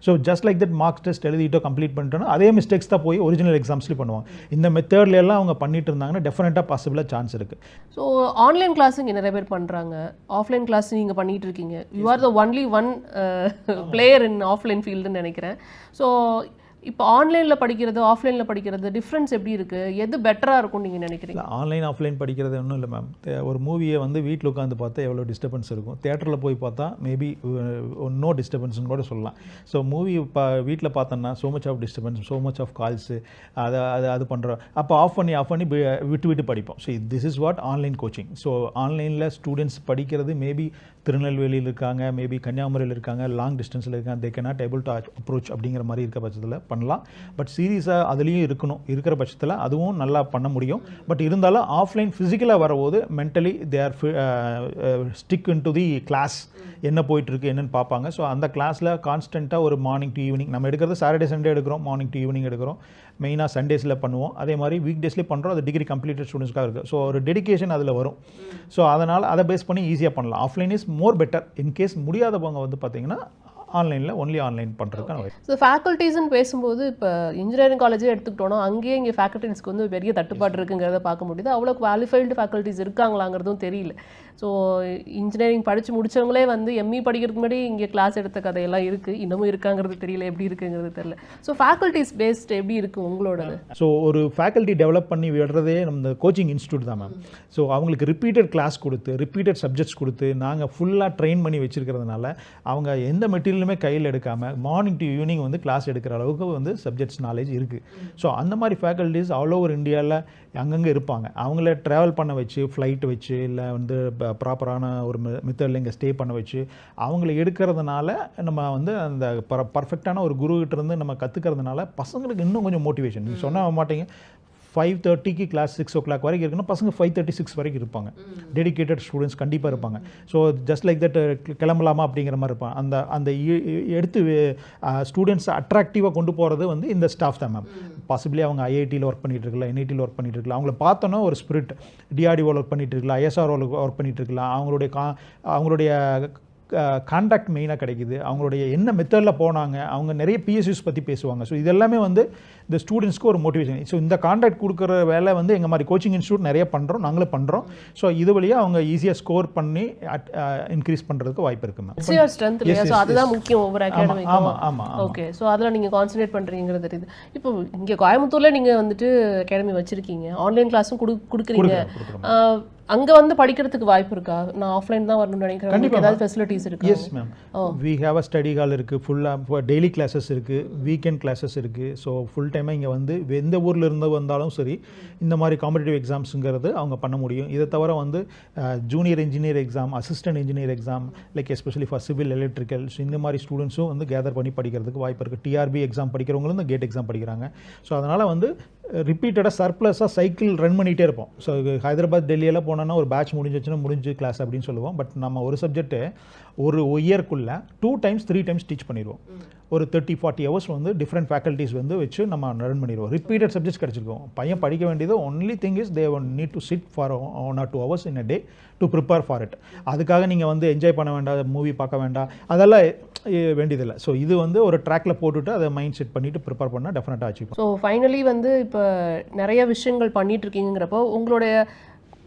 So just like that marks test எழுதிட்டோ complete பண்ணிட்டோன்னா அதே மிஸ்டேக்ஸ் தான் போய் ஒரிஜினல் எக்ஸாம்ஸ்லேயும் பண்ணுவாங்க. இந்த மெத்தட்ல எல்லாம் அவங்க பண்ணிட்டு இருந்தாங்கன்னா டெஃபினட்டாக பாசிபிளாக சான்ஸ் இருக்குது ஸோ ஆன்லைன் கிளாஸ் இங்கே நிறைய பேர் பண்ணுறாங்க ஆஃப்லைன் கிளாஸ் நீங்கள் பண்ணிட்டு இருக்கீங்க. You are the only one player in offline ஃபீல்டுன்னு நினைக்கிறேன். ஸோ இப்போ ஆன்லைனில் படிக்கிறது ஆஃப்லைனில் படிக்கிறது டிஃப்ரென்ஸ் எப்படி இருக்குது எது பெட்டராக இருக்கும்னு நீங்கள் நினைக்கிறீங்க? ஆன்லைன் ஆஃப்லைன் படிக்கிறது ஒன்றும் இல்லை மேம் ஒரு மூவியை வந்து வீட்டில் உட்காந்து பார்த்தா எவ்வளோ டிஸ்டர்பன்ஸ் இருக்கும்? தேட்டரில் போய் பார்த்தா மேபி நோ டிஸ்டர்பன்ஸ்னு கூட சொல்லலாம். ஸோ மூவி இப்போ வீட்டில் பார்த்தோன்னா so much of disturbance so much of calls அதை அது அது பண்ணுறோம் அப்போ ஆஃப் பண்ணி ஆஃப் பண்ணி விட்டு விட்டு படிப்போம். So this is what online coaching so ஆன்லைனில் ஸ்டூடெண்ட்ஸ் படிக்கிறது மேபி திருநெல்வேலியில் இருக்காங்க மேபி கன்னியாகுமரியில் இருக்காங்க லாங் டிஸ்டன்ஸில் இருக்காங்க. They cannot able to approach அப்படிங்கிற மாதிரி இருக்க பட்சத்தில் பண்ணலாம். பட் சீரியஸாக அதுலேயும் இருக்கணும் இருக்கிற பட்சத்தில் அதுவும் நல்லா பண்ண முடியும். பட் இருந்தாலும் ஆஃப்லைன் ஃபிசிக்கலாக வரபோது mentally they are stick in to the class என்ன போயிட்டுருக்கு என்னென்னு பார்ப்பாங்க. ஸோ அந்த கிளாஸில் கான்ஸ்டண்ட்டாக ஒரு மார்னிங் டு ஈவினிங் நம்ம எடுக்கிறது சாட்டர்டே சண்டே எடுக்கிறோம் மார்னிங் டு ஈவினிங் எடுக்கிறோம். மெயினாக சண்டேஸில் பண்ணுவோம். அதே மாதிரி வீக் டேஸ்லேயே பண்ணுறோம் அது டிகிரி கம்ப்ளீட்டட் ஸ்டூடெண்ட்ஸ்க்காக இருக்குது ஸோ ஒரு டெடிகேஷன் அதில் வரும். ஸோ அதனால் அதை பேஸ் பண்ணி ஈஸியாக பண்ணலாம். Offline is more better in case முடியாதவங்க வந்து பார்த்தீங்கன்னா ஆன்லைனில் ஒன்லி ஆன்லைன் பண்ணுறதுக்கான வாய்ப்பு. ஸோ ஃபேக்கல்ட்டிஸ்னு பேசும்போது இப்போ இன்ஜினியரிங் காலேஜே எடுத்துக்கிட்டோம்னா அங்கேயே இங்கே ஃபேக்கல்ட்டிஸ்க்கு வந்து பெரிய தட்டுப்பாடு இருக்குங்கிறத பார்க்க முடியுது. அவ்வளோ குவாலிஃபைடு ஃபேக்கல்ட்டிஸ் இருக்காங்களாங்கிறதும் தெரியல. ஸோ இன்ஜினியரிங் படித்து முடிச்சவங்களே வந்து எம்இ படிக்கிறதுக்கு முன்னாடி இங்கே கிளாஸ் எடுத்த கதையெல்லாம் இருக்குது இன்னமும் இருக்காங்கிறது தெரியல. எப்படி இருக்குங்கிறது தெரியல. ஸோ ஃபேக்கல்ட்டிஸ் பேஸ்ட் எப்படி இருக்குது உங்களோடது? ஸோ ஒரு ஃபேக்கல்ட்டி டெவலப் பண்ணி விடுறதே நம்ம கோச்சிங் இன்ஸ்டியூட் தான் மேம் ஸோ அவங்களுக்கு ரிப்பீட்டட் கிளாஸ் கொடுத்து ரிப்பீட்டட் சப்ஜெக்ட்ஸ் கொடுத்து நாங்கள் ஃபுல்லாக ட்ரெயின் பண்ணி வச்சிருக்கிறதுனால அவங்க எந்த மெட்டீரியலுமே கையில் எடுக்காமல் மார்னிங் டு ஈவினிங் வந்து கிளாஸ் எடுக்கிற அளவுக்கு வந்து சப்ஜெக்ட்ஸ் நாலேஜ் இருக்குது ஸோ அந்த மாதிரி ஃபேக்கல்ட்டிஸ் ஆல் ஓவர் இந்தியாவில் அங்கங்கே இருப்பாங்க. அவங்கள ட்ராவல் பண்ண வச்சு ஃப்ளைட் வச்சு இல்லை வந்து ப்ராப்பரான ஒரு மெத்தடில் இங்கே ஸ்டே பண்ண வச்சு அவங்கள எடுக்கிறதுனால நம்ம வந்து அந்த பர பர்ஃபெக்டான ஒரு குருகிட்ட இருந்து நம்ம கற்றுக்கிறதுனால பசங்களுக்கு இன்னும் கொஞ்சம் மோட்டிவேஷன் நீங்கள் சொன்ன மாட்டீங்க. ஃபைவ் தேர்ட்டிக்கு கிளாஸ் சிக்ஸ் ஓ கிளாக் வரைக்கும் இருக்குன்னா பசங்க ஃபைவ் தேர்ட்டி சிக்ஸ் வரைக்கும் இருப்பாங்க. டெடிகேட்டட் ஸ்டூடெண்ட்ஸ் கண்டிப்பாக இருப்பாங்க. ஸோ ஜஸ்ட் லைக் தட் கிளம்பலாமா அப்படிங்கிற மாதிரி இருப்பாங்க. அந்த அந்த எடுத்து ஸ்டூடெண்ட்ஸ் அட்ராக்டிவாக கொண்டு போகிறது வந்து இந்த ஸ்டாஃப் தான் மேம் பாசிபிளி அவங்க ஐஐடியில் ஒர்க் பண்ணிட்டு இருக்கலாம் என்ஐடியில் ஒர்க் பண்ணிட்டு இருக்கலாம். அவங்கள பார்த்தோன்னா ஒரு ஸ்பிரிட் டிஆர்டிஓவில் ஒர்க் பண்ணிட்டு இருக்கலாம் ஐஎஸ்ஆர்ஓவில் ஒர்க் பண்ணிட்டு இருக்கலாம். அவங்களுடைய கா அவங்களுடைய கான்டாக்ட் மெயினாக கிடைக்குது. அவங்களுடைய என்ன மெத்தடில் போனாங்க அவங்க நிறைய பிஎஸ்யூஸ் பற்றி பேசுவாங்க. ஸோ இதெல்லாமே வந்து இந்த ஸ்டூடெண்ட்ஸ்க்கு ஒரு மோட்டிவேஷன் ஸோ இந்த கான்டாக்ட் கொடுக்குற வேலை வந்து எங்கள் மாதிரி கோச்சிங் இன்ஸ்டியூட் நிறைய பண்ணுறோம் நாங்களும் பண்ணுறோம் ஸோ இது வழியாக அவங்க ஈஸியாக ஸ்கோர் பண்ணி இன்க்ரீஸ் பண்ணுறதுக்கு வாய்ப்பு இருக்குது மேம் அதுதான். முக்கியம் ஒவ்வொரு அகாடமிக்கும் ஆமாம் ஆமாம் ஓகே ஸோ அதில் நீங்கள் கான்சன்ட்ரேட் பண்ணுறீங்கிறது தெரியுது. இப்போ இங்கே கோயம்புத்தூர்ல நீங்கள் வந்துட்டு அகாடமி வச்சிருக்கீங்க. ஆன்லைன் கிளாஸும் கொடு கொடுக்குறீங்க. அங்கே வந்து படிக்கிறதுக்கு வாய்ப்பு இருக்கா? நான் ஆஃப்லைன் தான் வரணும்னு நினைக்கிறேன். உங்களுக்கு கண்டிப்பா, ஏதாவது ஃபெசிலிட்டிஸ் இருக்கா? Yes ma'am we have a study hall இருக்குது ஃபுல்லாக டெய்லி கிளாஸஸ் இருக்குது வீக்கெண்ட் கிளாஸஸ் இருக்குது ஸோ ஃபுல் டைமாக இங்கே வந்து எந்த ஊரில் இருந்து வந்தாலும் சரி இந்த மாதிரி காம்படிட்டிவ் எக்ஸாம்ஸுங்கிறது அவங்க பண்ண முடியும். இதை தவிர வந்து junior engineer exam assistant engineer exam like especially for civil electrical இந்த மாதிரி ஸ்டூடெண்ட்ஸும் வந்து கேதர் பண்ணி படிக்கிறதுக்கு வாய்ப்பு இருக்குது டிஆர்பி எக்ஸாம் படிக்கிறவங்களும் இந்த கேட் எக்ஸாம் படிக்கிறாங்க. ஸோ அதனால் வந்து ரிப்பீட்டடாக சர்ப்ளஸாக சைக்கிள் ரன் பண்ணிகிட்டே இருப்போம். ஸோ ஹைதராபாத் டெல்லியெல்லாம் போனோன்னா ஒரு பேட்ச் முடிஞ்சிச்சுன்னா முடிஞ்சு கிளாஸ் அப்படின்னு சொல்லுவோம். பட் நம்ம ஒரு சப்ஜெக்ட்டு ஒரு இயர்க்குள்ளே two times three times teach பண்ணிடுவோம் ஒரு தேர்ட்டி ஃபார்ட்டி ஹவர்ஸ் வந்து டிஃப்ரெண்ட் ஃபேக்கல்ட்டிஸ் வந்து வச்சு நம்ம ரன் பண்ணிடுவோம் ரிப்பீட்டட் சப்ஜெக்ட்ஸ் கிடச்சிருக்கோம். பையன் படிக்க வேண்டியது only thing is they need to sit for one or two hours in a day to prepare for it அதுக்காக நீங்கள் வந்து என்ஜாய் பண்ண வேண்டாம் மூவி பார்க்க வேண்டாம். அதெல்லாம் வேண்டியதில்லை. ஸோ இது வந்து ஒரு ட்ராக்ல போட்டுட்டு அதை மைண்ட் செட் பண்ணிட்டு ப்ரிப்பேர் பண்ணால் டெஃபினட்டாக அச்சீவ் ஸோ ஃபைனலி வந்து இப்போ நிறைய விஷயங்கள் பண்ணிட்டு இருக்கீங்கிறப்போ உங்களுடைய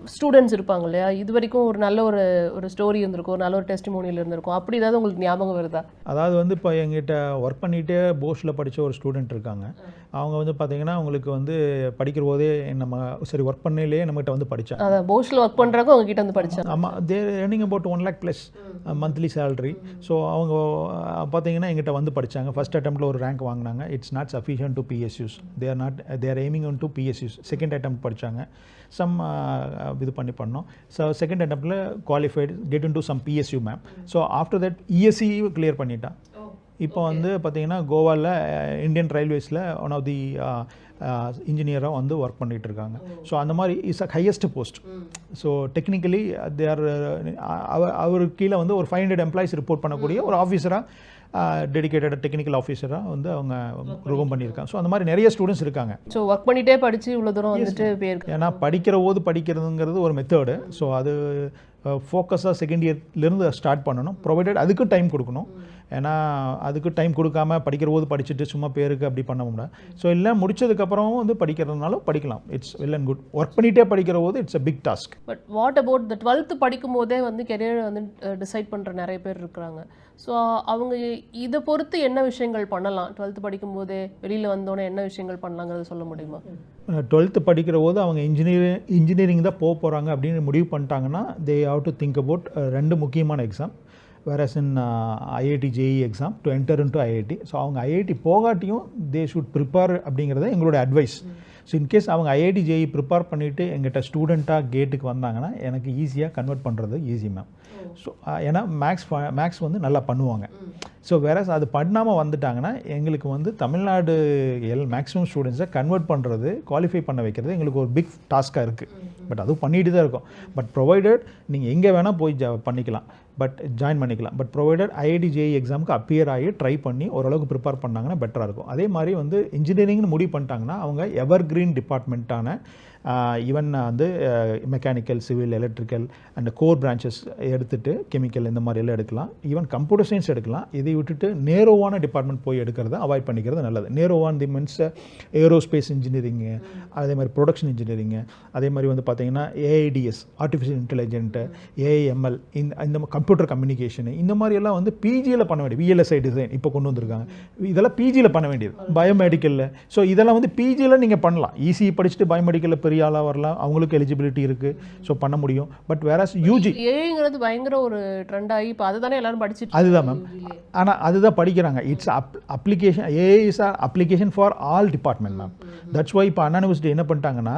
ஸ்டூடெண்ட்ஸ் இருப்பாங்க இல்லையா? இது வரைக்கும் ஒரு நல்ல ஒரு ஒரு ஸ்டோரி இருந்திருக்கும் ஒரு நல்ல ஒரு டெஸ்டிமோனியல் இருந்திருக்கும். அப்படி ஏதாவது உங்களுக்கு ஞாபகம் வருதா? அதாவது வந்து இப்போ எங்கிட்ட ஒர்க் பண்ணிகிட்டே போஸ்டில் படித்த ஒரு ஸ்டூடெண்ட் இருக்காங்க. அவங்க வந்து பார்த்தீங்கன்னா அவங்களுக்கு வந்து படிக்கிற போதே நம்ம சரி ஒர்க் பண்ணையிலேயே நம்மகிட்ட வந்து படித்தாங்க அதை போஸ்டில் ஒர்க் பண்ணுறவங்க உங்ககிட்ட வந்து படிச்சாங்க. ஆமாம் their earning about one lakh plus monthly salary so அவங்க அஹ், பார்த்தீங்கன்னா எங்கிட்ட வந்து படித்தாங்க ஃபஸ்ட் அட்டம்ப்டில் ஒரு ரேங்க் வாங்கினாங்க. It's not sufficient to PSUs they're not there aiming one to PSUs second attempt படித்தாங்க சம் இது பண்ணி பண்ணோம். So second அட்டம்ப்டில் qualified get into some PSU ma'am so after that ESC clear பண்ணிட்டான். இப்போ வந்து பார்த்தீங்கன்னா கோவாவில் இந்தியன் ரயில்வேஸில் ஒன் ஆஃப் தி இன்ஜினியராக வந்து ஒர்க் பண்ணிட்டு இருக்காங்க. ஸோ அந்த மாதிரி is a highest post so technically there அவர் அவர் கீழே வந்து ஒரு ஃபைவ் ஹண்ட்ரட் எம்ப்ளாயிஸ் ரிப்போர்ட் பண்ணக்கூடிய ஒரு ஆஃபீஸராக டெடிகேட்டட் டெக்னிக்கல் ஆஃபீஸராக வந்து அவங்க ருகம் பண்ணியிருக்காங்க. ஸோ அந்த மாதிரி நிறைய ஸ்டூடெண்ட்ஸ் இருக்காங்க. ஸோ ஒர்க் பண்ணிட்டே படிச்சு இவ்வளோ தூரம் வந்துட்டு போயிருக்கு. ஏன்னா படிக்கிற போது படிக்கிறதுங்கிறது ஒரு மெத்தடு ஸோ அது ஃபோக்கஸாக செகண்ட் இயர்லேருந்து ஸ்டார்ட் பண்ணணும். ப்ரொவைடட் அதுக்கு டைம் கொடுக்கணும். ஏன்னா அதுக்கு டைம் கொடுக்காம படிக்கிற போது படிச்சுட்டு சும்மா பேருக்கு அப்படி பண்ண முடியாது ஸோ இல்லை முடிச்சதுக்கப்புறம் வந்து படிக்கிறதுனாலும் படிக்கலாம். It's well and good work பண்ணிகிட்டே படிக்கிற போது it's a big task but what about the twelfth படிக்கும் போதே வந்து கெரியர் வந்து டிசைட் பண்ணுற நிறைய பேர் இருக்கிறாங்க. ஸோ அவங்க இதை பொறுத்து என்ன விஷயங்கள் பண்ணலாம்? டுவெல்த்து படிக்கும் போதே வெளியில் வந்தோடனே என்ன விஷயங்கள் பண்ணலாங்கிறத சொல்ல முடியுமா? டுவெல்த்து படிக்கிற போது அவங்க இன்ஜினியரிங் இன்ஜினியரிங் தான் போக போகிறாங்க அப்படின்னு முடிவு பண்ணிட்டாங்கன்னா they have to think about ரெண்டு முக்கியமான exam whereas in IIT JEE exam to enter in to IIT so அவங்க ஐஐடி போகாட்டியும் தே ஷுட் ப்ரிப்பேர் அப்படிங்கிறது எங்களோட அட்வைஸ் ஸோ இன்கேஸ் அவங்க ஐஐடி ஜேஇ ப்ரிப்பேர் பண்ணிவிட்டு எங்கிட்ட ஸ்டூடெண்ட்டாக கேட்டுக்கு வந்தாங்கன்னா எனக்கு ஈஸியாக கன்வெர்ட் பண்ணுறது ஈஸி மேம் ஸோ ஏன்னா மேக்ஸ் மேக்ஸ் வந்து நல்லா பண்ணுவாங்க. ஸோ வேற அது பண்ணாமல் வந்துட்டாங்கன்னா எங்களுக்கு வந்து தமிழ்நாடு எல் மேக்ஸிமம் ஸ்டூடெண்ட்ஸை கன்வெர்ட் பண்ணுறது குவாலிஃபை பண்ண வைக்கிறது எங்களுக்கு ஒரு பிக் டாஸ்க்காக இருக்குது பட் அதுவும் பண்ணிட்டு தான் இருக்கோம். பட் ப்ரொவைடட் நீங்கள் எங்கே வேணால் போய் ஜா பண்ணிக்கலாம். பட் ஜாயின் பண்ணிக்கலாம். பட் ப்ரொவைடட் ஐஐடி ஜேஇ எக்ஸாமுக்கு அப்பியர் ஆகி ட்ரை பண்ணி ஓரளவுக்கு ப்ரிப்பேர் பண்ணாங்கன்னா பெட்டராக இருக்கும். அதே மாதிரி வந்து இன்ஜினியரிங்னு முடிவு பண்ணிட்டாங்கன்னா அவங்க எவர் கிரீன் டிபார்ட்மெண்ட்டான ஈவன் வந்து mechanical civil electrical and core branches எடுத்துட்டு கெமிக்கல் இந்த மாதிரி எல்லாம் எடுக்கலாம். ஈவன் கம்ப்யூட்டர் சயின்ஸ் எடுக்கலாம். இதை விட்டுட்டு நேரோவான டிபார்ட்மெண்ட் போய் எடுக்கிறத அவாய்ட் பண்ணிக்கிறது நல்லது. Narrow one the means aerospace engineering அதே மாதிரி ப்ரொடக்ஷன் இன்ஜினியரிங்கு அதே மாதிரி வந்து பார்த்தீங்கன்னா ஏஐடிஎஸ் ஆர்டிஃபிஷியல் இன்டெலிஜென்ட்டு ஏஐஎம்எல் இந்த இந்த கம்ப்யூட்டர் கம்யூனிகேஷன் இந்த மாதிரி எல்லாம் வந்து பிஜியில் பண்ண வேண்டியது. விஎல்எஸ்ஐ டிசைன் இப்போ கொண்டு வந்திருக்காங்க. இதெல்லாம் பிஜியில் பண்ண வேண்டியது. பயோமெடிக்கலில் ஸோ இதெல்லாம் வந்து பிஜியில் நீங்கள் பண்ணலாம். ஈஸி படிச்சுட்டு பயோமெடிக்கலில் பெரிய ஆளாக வரலாம். அவங்களுக்கு எலிஜிபிலிட்டி இருக்குது ஸோ பண்ண முடியும். பட் வேற யூஜி ஏங்கிறது பயங்கர ஒரு ட்ரெண்ட் ஆகி இப்போ அதை தானே எல்லாரும் படிச்சுட்டு அதுதான் மேம் ஆனால் அதுதான் படிக்கிறாங்க. It's app application AI is application for all department ma'am that's why இப்போ அண்ணா யூனிவர்சிட்டி என்ன பண்ணிட்டாங்கன்னா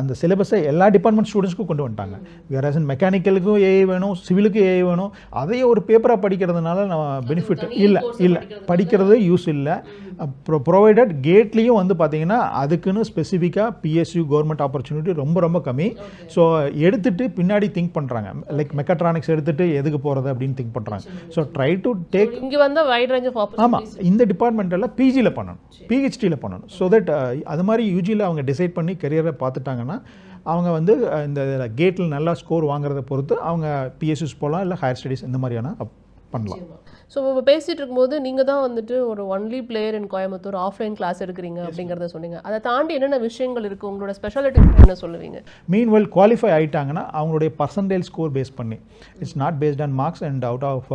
அந்த சிலபஸை எல்லா டிபார்ட்மெண்ட் ஸ்டூடெண்ட்ஸ்க்கும் கொண்டு வந்துட்டாங்க. வேற மெக்கானிக்கலுக்கும் ஏஐ வேணும் சிவிலுக்கு ஏஐ வேணும் அதையே ஒரு பேப்பராக படிக்கிறதுனால நம்ம பெனிஃபிட் இல்லை இல்லை. படிக்கிறது யூஸ் இல்லை. ப்ரொவைடட் கேட்லேயும் வந்து பார்த்தீங்கன்னா அதுக்குன்னு ஸ்பெசிஃபிக்காக பிஎஸ்யூ கவர்மெண்ட் ஆப்பர்ச்சுனிட்டி ரொம்ப ரொம்ப கம்மி. ஸோ எடுத்துட்டு பின்னாடி திங்க் பண்ணுறாங்க லைக் மெக்கட்ரானிக்ஸ் எடுத்துட்டு எதுக்கு போகிறது அப்படின்னு திங்க் பண்ணுறாங்க ஸோ ட்ரை டு டேக் இங்கே வந்தால் வைட் ரேஞ்ச் ஆஃப் ஆமாம் இந்த டிபார்ட்மெண்ட் எல்லாம் பிஜியில் பண்ணணும். பிஹெச்டியில் பண்ணணும். ஸோ தட் அது மாதிரி யூஜியில் அவங்க டிசைட் பண்ணி கெரியரை பார்த்துட்டாங்கன்னா அவங்க வந்து இந்த கேட்டில் நல்லா ஸ்கோர் வாங்குறத பொறுத்து அவங்க பிஎஸ்யூஸ் போகலாம் இல்லை ஹையர் ஸ்டடீஸ் இந்த மாதிரியான பண்ணலாம். ஸோ இப்போ பேசிட்டு இருக்கும்போது நீங்கள் தான் வந்துட்டு ஒரு only player in Coimbatore offline class எடுக்கிறீங்க அப்படிங்கிறத சொன்னீங்க. அதை தாண்டி என்னென்ன விஷயங்கள் இருக்குது உங்களோட ஸ்பெஷாலிட்டி என்ன சொல்லுவீங்க? மீன் வெல் குவாலிஃபை ஆயிட்டாங்கன்னா அவங்களுடைய பர்சன்டேஜ் ஸ்கோர் பேஸ் பண்ணி it's not based on marks and out of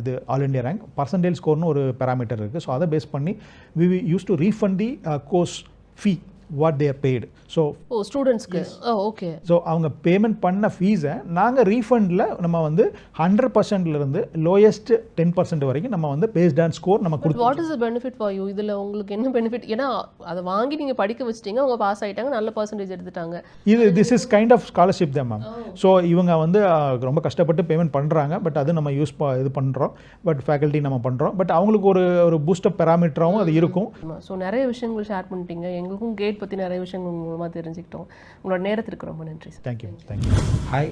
இது ஆல் இண்டியா ரேங்க் பர்சன்டேஜ் ஸ்கோர்னு ஒரு பேராமீட்டர் இருக்குது ஸோ அதை பேஸ் பண்ணி we use to refund the course fee what they're paid so oh ஸ்டூடெண்ட்ஸ்க்கு ஓகே ஸோ அவங்க payment பண்ண ஃபீஸை நாங்கள் ரீஃபண்டில் நம்ம வந்து ஹண்ட்ரட் பர்சன்ட்லேருந்து லோயஸ்ட் டென் பர்சன்ட் வரைக்கும் நம்ம வந்து பேஸ்ட் ஆன் ஸ்கோர் நம்ம கொடுத்து what is the benefit for you இதில் உங்களுக்கு என்ன பெனிஃபிட் ஏன்னா அதை வாங்கி நீங்கள் படிக்க வச்சிட்டீங்க அவங்க பாஸ் ஆயிட்டாங்க நல்ல பர்சன்டேஜ் எடுத்துட்டாங்க. இது this is kind of scholarship தான் மேம் ஸோ இவங்க வந்து ரொம்ப கஷ்டப்பட்டு பேமெண்ட் பண்ணுறாங்க பட் அது நம்ம யூஸ் இது பண்ணுறோம் பட் ஃபேக்கல்ட்டி நம்ம பண்ணுறோம் பட் அவங்களுக்கு ஒரு ஒரு பூஸ்டப் பேராமீட்டராகவும் அது இருக்கும். ஸோ நிறைய விஷயங்கள் ஷேர் பண்ணிட்டீங்க. எங்களுக்கும் கேட் பற்றி நிறைய விஷயங்கள் மூலமாக தெரிஞ்சுக்கிட்டோம். உங்களோட நேரத்திற்கு ரொம்ப நன்றி sir thank you thank you hi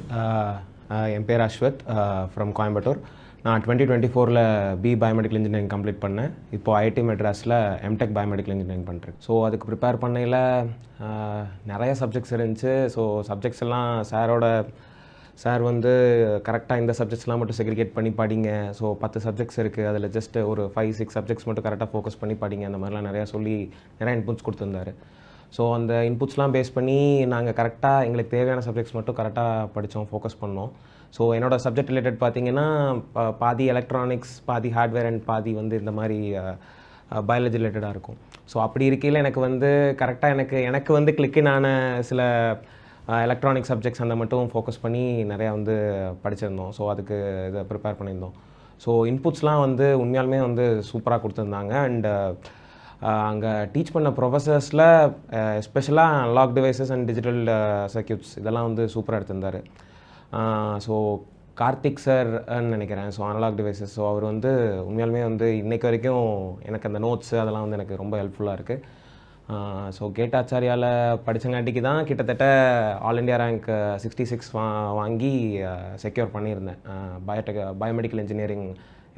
என் பேர் அஸ்வத் ஃப்ரம் கோயம்புத்தூர். நான் டுவெண்ட்டி டுவெண்ட்டி ஃபோரில் பி பயோமெடிக்கல் இன்ஜினியரிங் கம்ப்ளீட் பண்ணேன். இப்போ ஐடி மெட்ராஸில் எம்டெக் பயோமெடிக்கல் இன்ஜினியரிங் பண்ணுறேன் ஸோ அதுக்கு ப்ரிப்பேர் பண்ணையில் நிறைய சப்ஜெக்ட்ஸ் இருந்துச்சு. ஸோ சப்ஜெக்ட்ஸ் எல்லாம் சாரோட சார் வந்து கரெக்டாக இந்த சப்ஜெக்ட்ஸ்லாம் மட்டும் செக்ரிகேட் பண்ணி படிங்க. ஸோ பத்து சப்ஜெக்ட்ஸ் இருக்குது அதில் ஜஸ்ட் ஒரு ஃபைவ் சிக்ஸ் சப்ஜெக்ட்ஸ் மட்டும் கரெக்டாக ஃபோக்கஸ் பண்ணி படிங்க. அந்த மாதிரிலாம் நிறையா சொல்லி நிறையா இன்புட்ஸ் கொடுத்துருந்தாரு. ஸோ அந்த இன்புட்ஸ்லாம் பேஸ் பண்ணி நாங்கள் கரெக்டாக எங்களுக்கு தேவையான சப்ஜெக்ட்ஸ் மட்டும் கரெக்டாக படித்தோம் ஃபோக்கஸ் பண்ணோம். ஸோ என்னோடய சப்ஜெக்ட் ரிலேட்டட் பார்த்தீங்கன்னா பாதி எலக்ட்ரானிக்ஸ் பாதி ஹார்ட்வேர் அண்ட் பாதி வந்து இந்த மாதிரி பயாலஜி ரிலேட்டடாக இருக்கும். ஸோ அப்படி இருக்கையில் எனக்கு வந்து கரெக்டாக எனக்கு எனக்கு வந்து கிளிக்கினான சில எலக்ட்ரானிக் சப்ஜெக்ட்ஸ் அந்த மட்டும் ஃபோக்கஸ் பண்ணி நிறையா வந்து படிச்சிருந்தோம். ஸோ அதுக்கு இதை ப்ரிப்பேர் பண்ணியிருந்தோம். ஸோ இன்புட்ஸ்லாம் வந்து உண்மையாலுமே வந்து சூப்பராக கொடுத்துருந்தாங்க. அண்டு அங்கே டீச் பண்ண ப்ரொஃபஸர்ஸில் எஸ்பெஷலாக analog devices and digital circuits இதெல்லாம் வந்து சூப்பராக எடுத்திருந்தார். ஸோ கார்த்திக் சார்ன்னு நினைக்கிறேன். ஸோ அனலாக் டிவைசஸ் ஸோ அவர் வந்து உண்மையாலுமே வந்து இன்றைக்கு வரைக்கும் எனக்கு அந்த நோட்ஸ் அதெல்லாம் வந்து எனக்கு ரொம்ப ஹெல்ப்ஃபுல்லாக இருக்குது ஸோ கேட்டாச்சாரியால் படித்தங்காட்டிக்கு தான் கிட்டத்தட்ட all India rank sixty six வா வாங்கி செக்யூர் பண்ணியிருந்தேன். பயோடெக் பயோமெடிக்கல் இன்ஜினியரிங்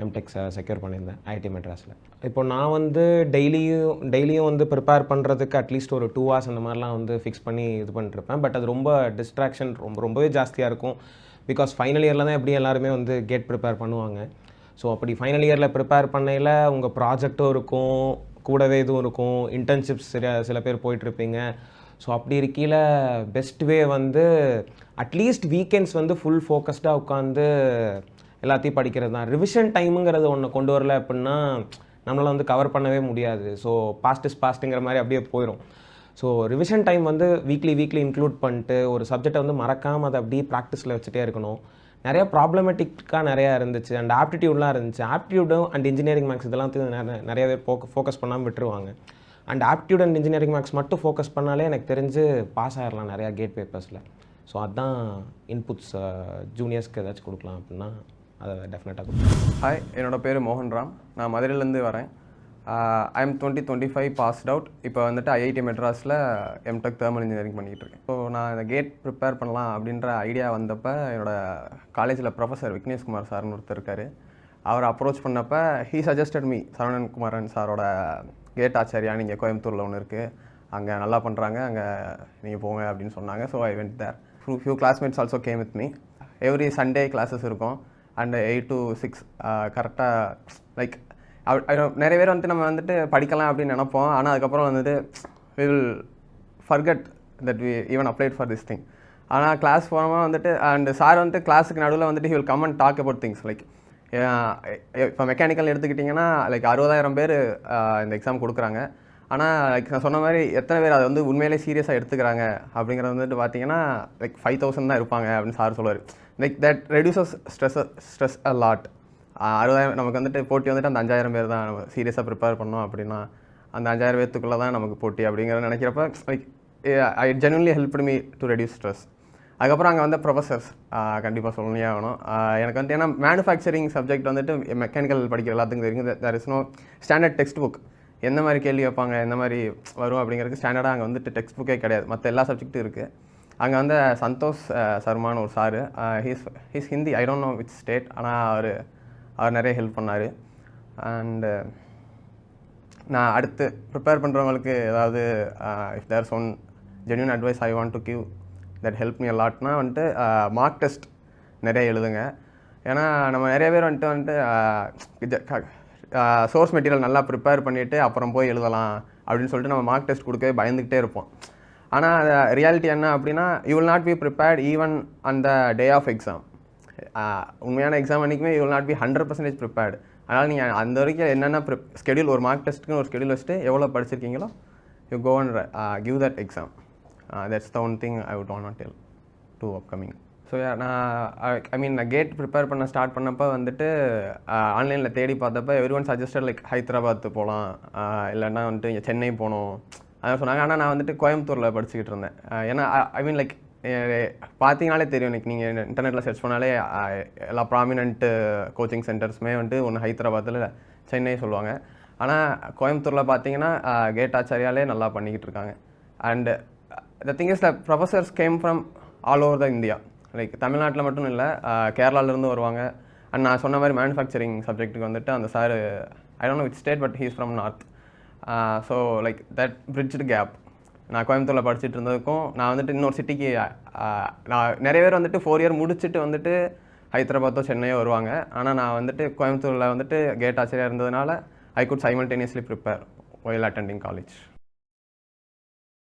எம்டெக்ஸை செக்யூர் பண்ணியிருந்தேன் ஐடி மெட்ராஸில் இப்போ நான் வந்து டெய்லியும் டெய்லியும் வந்து ப்ரிப்பேர் பண்ணுறதுக்கு அட்லீஸ்ட் ஒரு டூ ஹவர்ஸ் அந்த மாதிரிலாம் வந்து ஃபிக்ஸ் பண்ணி இது பண்ணிட்டுருப்பேன். பட் அது ரொம்ப டிஸ்ட்ராக்ஷன் ரொம்ப ரொம்பவே ஜாஸ்தியாக இருக்கும். பிகாஸ் ஃபைனல் இயரில் தான் எப்படி எல்லாருமே வந்து கேட் ப்ரிப்பேர் பண்ணுவாங்க. ஸோ அப்படி ஃபைனல் இயரில் ப்ரிப்பேர் பண்ணையில் உங்கள் ப்ராஜெக்ட்டும் இருக்கும் கூடவே இதுவும் இருக்கும் இன்டர்ன்ஷிப்ஸ் சில சில பேர் போயிட்டுருப்பீங்க. ஸோ அப்படி இருக்கையில் பெஸ்ட் வே வந்து அட்லீஸ்ட் வீக்கெண்ட்ஸ் வந்து ஃபுல் ஃபோக்கஸ்டாக உட்காந்து எல்லாத்தையும் படிக்கிறது தான். ரிவிஷன் டைமுங்கிறது ஒன்று கொண்டு வரல அப்படின்னா நம்மளால் வந்து கவர் பண்ணவே முடியாது. ஸோ பாஸ்ட் இஸ் பாஸ்ட்டுங்கிற மாதிரி அப்படியே போயிடும் ஸோ ரிவிஷன் டைம் வந்து வீக்லி வீக்லி இன்க்ளூட் பண்ணிட்டு ஒரு சப்ஜெக்டை வந்து மறக்காமல் அதை அப்படியே ப்ராக்டிஸில் வச்சுட்டே இருக்கணும். நிறைய ப்ராப்ளமேட்டிக்காக நிறையா இருந்துச்சு. அண்ட் ஆப்டிடியூட்லாம் இருந்துச்சு. ஆப்டிடியூடும் அண்ட் இன்ஜினியரிங் மேக்ஸ் இதெல்லாம் நிறைய பேர் ஃபோக்க ஃபோக்கஸ் பண்ணாமல் விட்டுருவாங்க. And aptitude and engineering maths மட்டும் ஃபோக்கஸ் பண்ணாலே எனக்கு தெரிஞ்சு பாஸ் ஆகிடலாம் நிறையா கேட் பேப்பர்ஸில் ஸோ அதுதான் இன்புட்ஸ் ஜூனியர்ஸ்க்கு ஏதாச்சும் கொடுக்கலாம் அப்படின்னா அதை டெஃபினட்டாக கொடுக்கலாம் ஹாய் என்னோட பேர் மோகன்ராம் நான் மதுரையிலேருந்து வரேன். I am twenty twenty five passed out இப்போ வந்துட்டு ஐஐடி மெட்ராஸில் எம்டெக் தேர்மல் இன்ஜினியரிங் பண்ணிகிட்டு இருக்கேன். ஸோ நான் இந்த கேட் ப்ரிப்பேர் பண்ணலாம் அப்படின்ற ஐடியா வந்தப்போ என்னோடய காலேஜில் ப்ரொஃபஸர் விக்னேஷ்குமார் சார்னு ஒருத்தர் இருக்கார். அவர் அப்ரோச் பண்ணப்போ he suggested me Saravanan Kumaran சாரோட கேட் ஆச்சாரியா? நீங்கள் கோயம்புத்தூரில் ஒன்று இருக்குது அங்கே நல்லா பண்ணுறாங்க அங்கே நீங்கள் போங்க அப்படின்னு சொன்னாங்க. So I went there few few classmates also came with me every Sunday classes இருக்கும். அண்ட் எயிட் டு சிக்ஸ் கரெக்டாக லைக் நிறைய பேர் வந்துட்டு நம்ம வந்துட்டு படிக்கலாம் அப்படின்னு நினைப்போம். ஆனால் அதுக்கப்புறம் வந்துட்டு we will forget that we even applied for this thing ஆனால் கிளாஸ் போகாமல் வந்துட்டு அண்ட் சார் வந்துட்டு கிளாஸுக்கு நடுவில் வந்துட்டு he will come and talk about things like இப்போ மெக்கானிக்கல் எடுத்துக்கிட்டிங்கன்னா லைக் அறுபதாயிரம் பேர் uh, இந்த எக்ஸாம் கொடுக்குறாங்க. ஆனால் லைக் நான் சொன்ன மாதிரி எத்தனை பேர் அதை வந்து உண்மையிலே சீரியஸாக எடுத்துக்கிறாங்க அப்படிங்கிறது வந்துட்டு பார்த்தீங்கன்னா லைக் ஃபைவ் தௌசண்ட் தான் இருப்பாங்க அப்படின்னு சார் சொல்லுவார். Like that reduces stress stress a lot அறுபதாயிரம் நமக்கு வந்துட்டு போட்டி வந்துட்டு அந்த அஞ்சாயிரம் பேர் தான் நம்ம சீரியஸாக ப்ரிப்பேர் பண்ணோம் அப்படின்னா அந்த அஞ்சாயிரம் பேர்த்துக்குள்ளே தான் நமக்கு போட்டி அப்படிங்கிறத நினைக்கிறப்ப like I genuinely help me to reduce stress அதுக்கப்புறம் அங்கே வந்து ப்ரொஃபஸர்ஸ் கண்டிப்பாக சொல்லணும் ஆகணும். எனக்கு வந்துட்டு ஏன்னா மேனுஃபேக்சரிங் சப்ஜெக்ட் வந்துட்டு மெக்கானிக்கல் படிக்கிற எல்லாத்துக்கும் தெரியும். There is no standard text book எந்த மாதிரி கேள்வி வைப்பாங்க எந்த மாதிரி வரும் அப்படிங்கிறதுக்கு ஸ்டாண்டர்டாக அங்கே வந்துட்டு டெக்ஸ்ட் புக்கே கிடையாது. மற்ற எல்லா சப்ஜெக்ட்டும் இருக்குது அங்கே வந்து சந்தோஷ் சர்மான்னு ஒரு sir he's he's Hindi I don't know which state ஆனால் அவர் அவர் நிறைய ஹெல்ப் பண்ணார். அண்டு நான் அடுத்து ப்ரிப்பேர் பண்ணுறவங்களுக்கு ஏதாவது if there one genuine advice I want to give that help me லாட்னா வந்துட்டு மார்க் டெஸ்ட் நிறைய எழுதுங்க. ஏன்னா நம்ம நிறைய பேர் வந்துட்டு வந்துட்டு சோர்ஸ் மெட்டீரியல் நல்லா ப்ரிப்பேர் பண்ணிவிட்டு அப்புறம் போய் எழுதலாம் அப்படின்னு சொல்லிட்டு நம்ம மார்க் டெஸ்ட் கொடுக்கவே பயந்துக்கிட்டே இருப்போம். ஆனால் ரியாலிட்டி என்ன அப்படின்னா you will not be prepared even அந்த டே ஆஃப் எக்ஸாம் உண்மையான exam அன்றைக்குமே you will not be hundred percentage prepared அதனால் நீங்கள் அந்த வரைக்கும் என்னென்ன ப்ரிப் ஸ்கெடியூல் ஒரு மார்க் டெஸ்ட்டுக்குன்னு ஒரு ஸ்கெடியூல் வச்சுட்டு எவ்வளோ படிச்சிருக்கீங்களோ you go and give that exam that's the one thing I would want not tell to upcoming so நான் ஐ மீன் நான் கேட் ப்ரிப்பேர் பண்ண ஸ்டார்ட் பண்ணப்போ வந்துட்டு uh, ஆன்லைனில் தேடி பார்த்தப்ப every one suggested like Hyderabad போகலாம் இல்லைன்னா வந்துட்டு இங்கே சென்னை போகணும். அதான் சொன்னாங்க. ஆனால் நான் வந்துட்டு கோயம்புத்தூரில் படிச்சுக்கிட்டு இருந்தேன். ஏன்னா ஐ மீன் லைக் பார்த்தீங்கனாலே தெரியும். எனக்கு நீங்கள் இன்டர்நெட்டில் சர்ச் பண்ணாலே எல்லா ப்ராமினென்ட்டு கோச்சிங் சென்டர்ஸுமே வந்துட்டு ஒன்று ஹைதராபாத்தில் சென்னை சொல்லுவாங்க. ஆனால் கோயம்புத்தூரில் பார்த்தீங்கன்னா கேட் ஆச்சாரியாலே நல்லா பண்ணிக்கிட்டு இருக்காங்க. And the thing is the professors came from all over the India like தமிழ்நாட்டில் மட்டும் இல்லை கேரளாவிலேருந்து வருவாங்க. அண்ட் நான் சொன்ன மாதிரி மேனுஃபேக்சரிங் சப்ஜெக்ட்டுக்கு வந்துட்டு அந்த sir I don't know which state but he's from north so like that bridged gap நான் கோயம்புத்தூரில் படிச்சுட்டு இருந்ததுக்கும் நான் வந்துட்டு இன்னொரு சிட்டிக்கு நான் நிறைய பேர் வந்துட்டு ஃபோர் இயர் முடிச்சுட்டு வந்துட்டு ஹைதராபாத்தோ சென்னையோ வருவாங்க. ஆனால் நான் வந்துட்டு கோயம்புத்தூரில் வந்துட்டு கேட் ஆசிரியர் இருந்ததுனால I could simultaneously prepare while attending college